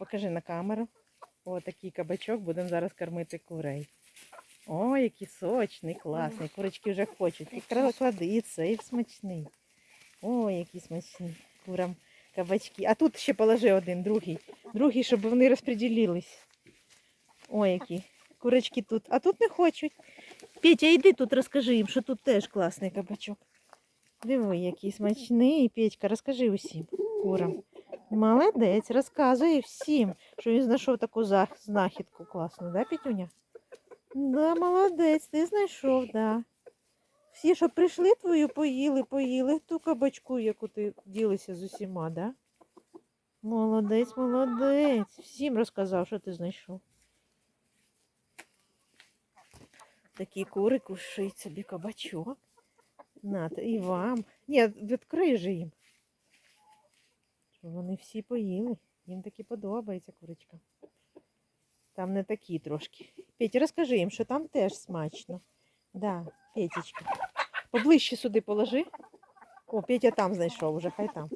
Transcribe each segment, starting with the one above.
покажи на камеру. О, такий кабачок, будемо зараз кормити курей. О, який сочний, класний. Курочки вже хочуть. І кладиться, і смачний. О, який смачний. Курам кабачки. А тут ще положи один, другий. Другий, щоб вони розподілились. О, які. Курочки тут. А тут не хочуть. Петя, йди тут, розкажи їм, що тут теж класний кабачок. Диви, який смачний. Петька, розкажи усім курам. Молодець, розказує всім, що він знайшов таку знахідку класну, да, Петюня? Да, молодець, ти знайшов, да. Всі, що прийшли твою, поїли, поїли ту кабачку, яку ти ділися з усіма, да? Молодець, молодець. Всім розказав, що ти знайшов. Такі кури кушають собі кабачок. Нате, і вам. Ні, відкрий же їм. Вони всі поїли. Їм таки подобається курочка. Там не такі трошки. Петя, розкажи їм, що там теж смачно. Да, Петечка. Поближче сюди положи. О, Петя там знайшов уже, хай там.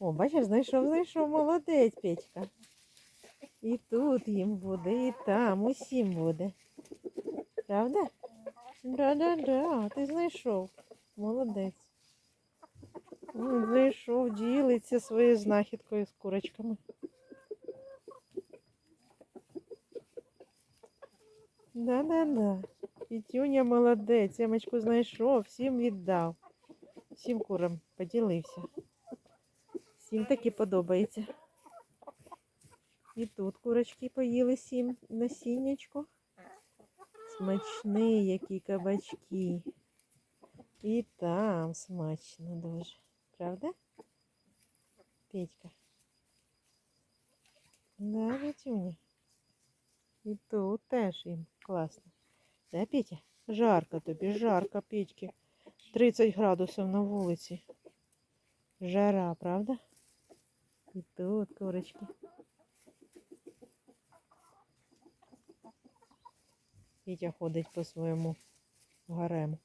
О, бачиш, знайшов, знайшов, молодець, Петька. І тут їм буде, і там, усім буде. Правда? Да-да-да, ти знайшов. Молодець. Він Знайшов, ділиться своєю знахідкою з курочками. Да-да-да. Пітюня молодець. Ямочку знайшов, всім віддав. Всім курам поділився. Всім таки подобається. І тут курочки поїли сім насіннячко. Смачні які кабачки. І там смачно дуже. Правда? Петька. Да, Петюня. І тут теж їм класно. Да, Петя? Жарко тобі, жарко, Петьки. 30 градусів на вулиці. Жара, правда? І тут курочки. Петя ходить по своєму гарему.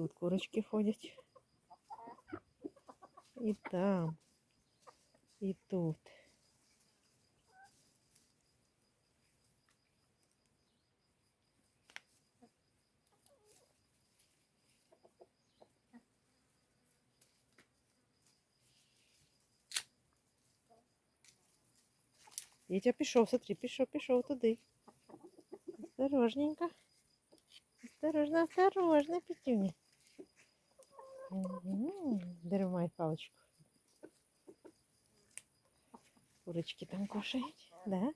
Тут курочки ходять. І там. І тут. Вітя пішов, смотри, пішов, пішов туди. Осторожненько. Осторожно, осторожно, Петюня. Дермай паличку. Курочки там кушають, да?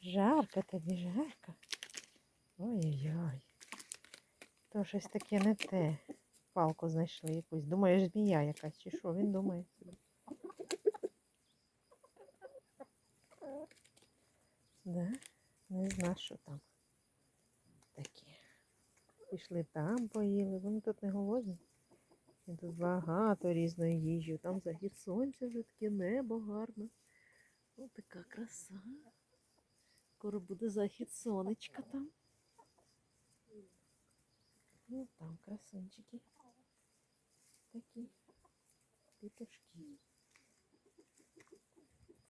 Жарко тобі, жарко. Ой-ой-ой. То щось таке не те. Палку знайшли якусь. Думаєш, змія якась, чи що? Він думає. Да? Не знаю, що там таке. Пішли там, поїли. Вони тут не голодні. Тут багато різної їжі. Там захід сонця вже таке небо гарне. О, така краса. Скоро буде захід сонечка там. Ну, там красунчики.